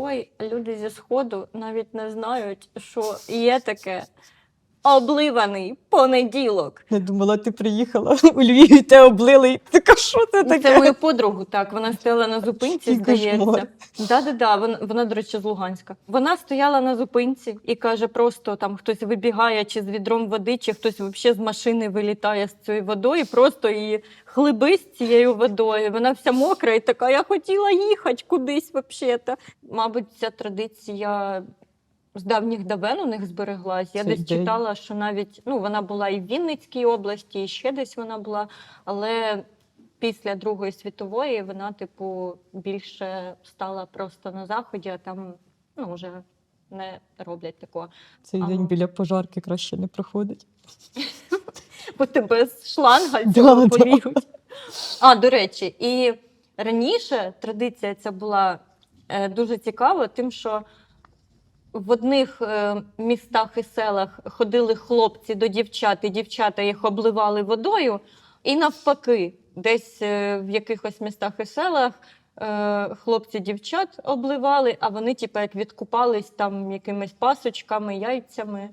ой, люди зі сходу навіть не знають, що є таке обливаний понеділок. Я думала, ти приїхала у Львів і те облили. Така, що це таке? Це мою подругу, так. Вона стояла на зупинці, здається. Да-да-да, вона, вона, до речі, з Луганська. Вона стояла на зупинці і каже, просто там хтось вибігає чи з відром води, чи хтось взагалі з машини вилітає з цією водою, просто її хлиби з цією водою. Вона вся мокра і така, я хотіла їхати кудись взагалі-то. Мабуть, ця традиція. З давніх давен у них збереглась. Я Цей десь день. читала, що навіть ну, вона була і в Вінницькій області, і ще десь вона була. Але після Другої світової вона, типу, більше стала просто на заході, а там ну, вже не роблять такого. Цей Ага. день біля пожарки краще не проходить. Бо тебе з шланга цього да. поліють. А, до речі, і раніше традиція ця була е, дуже цікава, тим, що в одних е, містах і селах ходили хлопці до дівчат, і дівчата їх обливали водою, і навпаки, десь е, в якихось містах і селах е, хлопці дівчат обливали, а вони, типу, як відкупались там якимись пасочками, яйцями.